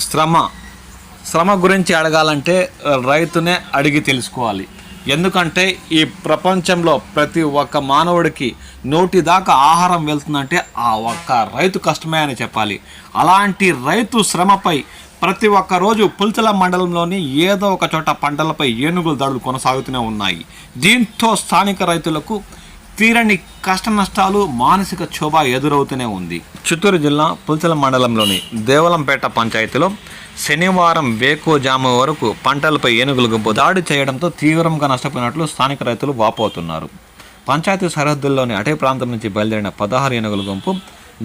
శ్రమ శ్రమ గురించి అడగాలంటే రైతునే అడిగి తెలుసుకోవాలి. ఎందుకంటే ఈ ప్రపంచంలో ప్రతి ఒక్క మానవుడికి నోటి దాకా ఆహారం వెళ్తుందంటే ఆ ఒక్క రైతు కష్టమే అని చెప్పాలి. అలాంటి రైతు శ్రమపై ప్రతి ఒక్క రోజు పుల్చల మండలంలోని ఏదో ఒక చోట పంటలపై ఏనుగుల దాడులు కొనసాగుతూనే ఉన్నాయి. దీంతో స్థానిక రైతులకు తీరని కష్ట నష్టాలు మానసిక క్షోభ ఎదురవుతూనే ఉంది. చిత్తూరు జిల్లా పుల్చల మండలంలోని దేవలంపేట పంచాయతీలో శనివారం వేకోజాము వరకు పంటలపై ఏనుగులు గుంపు దాడి చేయడంతో తీవ్రంగా నష్టపోయినట్లు స్థానిక రైతులు వాపోతున్నారు. పంచాయతీ సరిహద్దుల్లోని అటవీ ప్రాంతం నుంచి బయలుదేరిన పదహారు ఏనుగుల గుంపు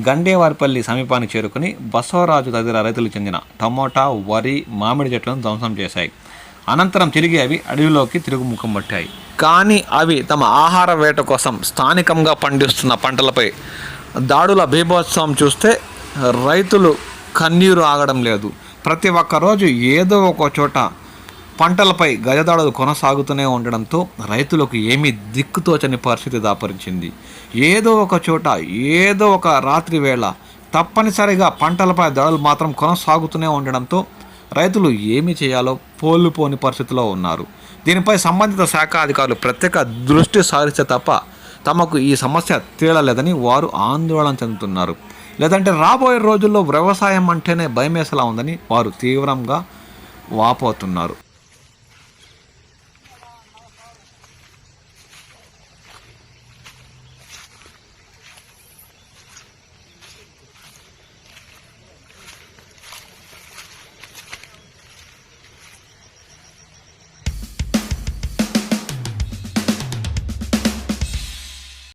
గండేవారిపల్లి సమీపానికి చేరుకుని బసవరాజు తదితర రైతులకు చెందిన టమోటా వరి మామిడి చెట్లను ధ్వంసం చేశాయి. అనంతరం తిరిగి అవి అడవిలోకి తిరుగుముఖం పట్టాయి. కానీ అవి తమ ఆహార వేట కోసం స్థానికంగా పండిస్తున్న పంటలపై దాడుల బీభోత్సవం చూస్తే రైతులు కన్నీరు ఆగడం లేదు. ప్రతి ఒక్క రోజు ఏదో ఒక చోట పంటలపై గజదాడులు కొనసాగుతూనే ఉండడంతో రైతులకు ఏమీ దిక్కుతోచని పరిస్థితి దాపరించింది. ఏదో ఒక చోట ఏదో ఒక రాత్రి వేళ తప్పనిసరిగా పంటలపై దాడులు మాత్రం కొనసాగుతూనే ఉండడంతో రైతులు ఏమి చేయాలో పోలుపోని పరిస్థితిలో ఉన్నారు. దీనిపై సంబంధిత శాఖ అధికారులు ప్రత్యేక దృష్టి సారిస్తే తప్ప తమకు ఈ సమస్య తేలలేదని వారు ఆందోళన చెందుతున్నారు. లేదంటే రాబోయే రోజుల్లో వ్యవసాయం అంటేనే భయమేసలా ఉందని వారు తీవ్రంగా వాపోతున్నారు.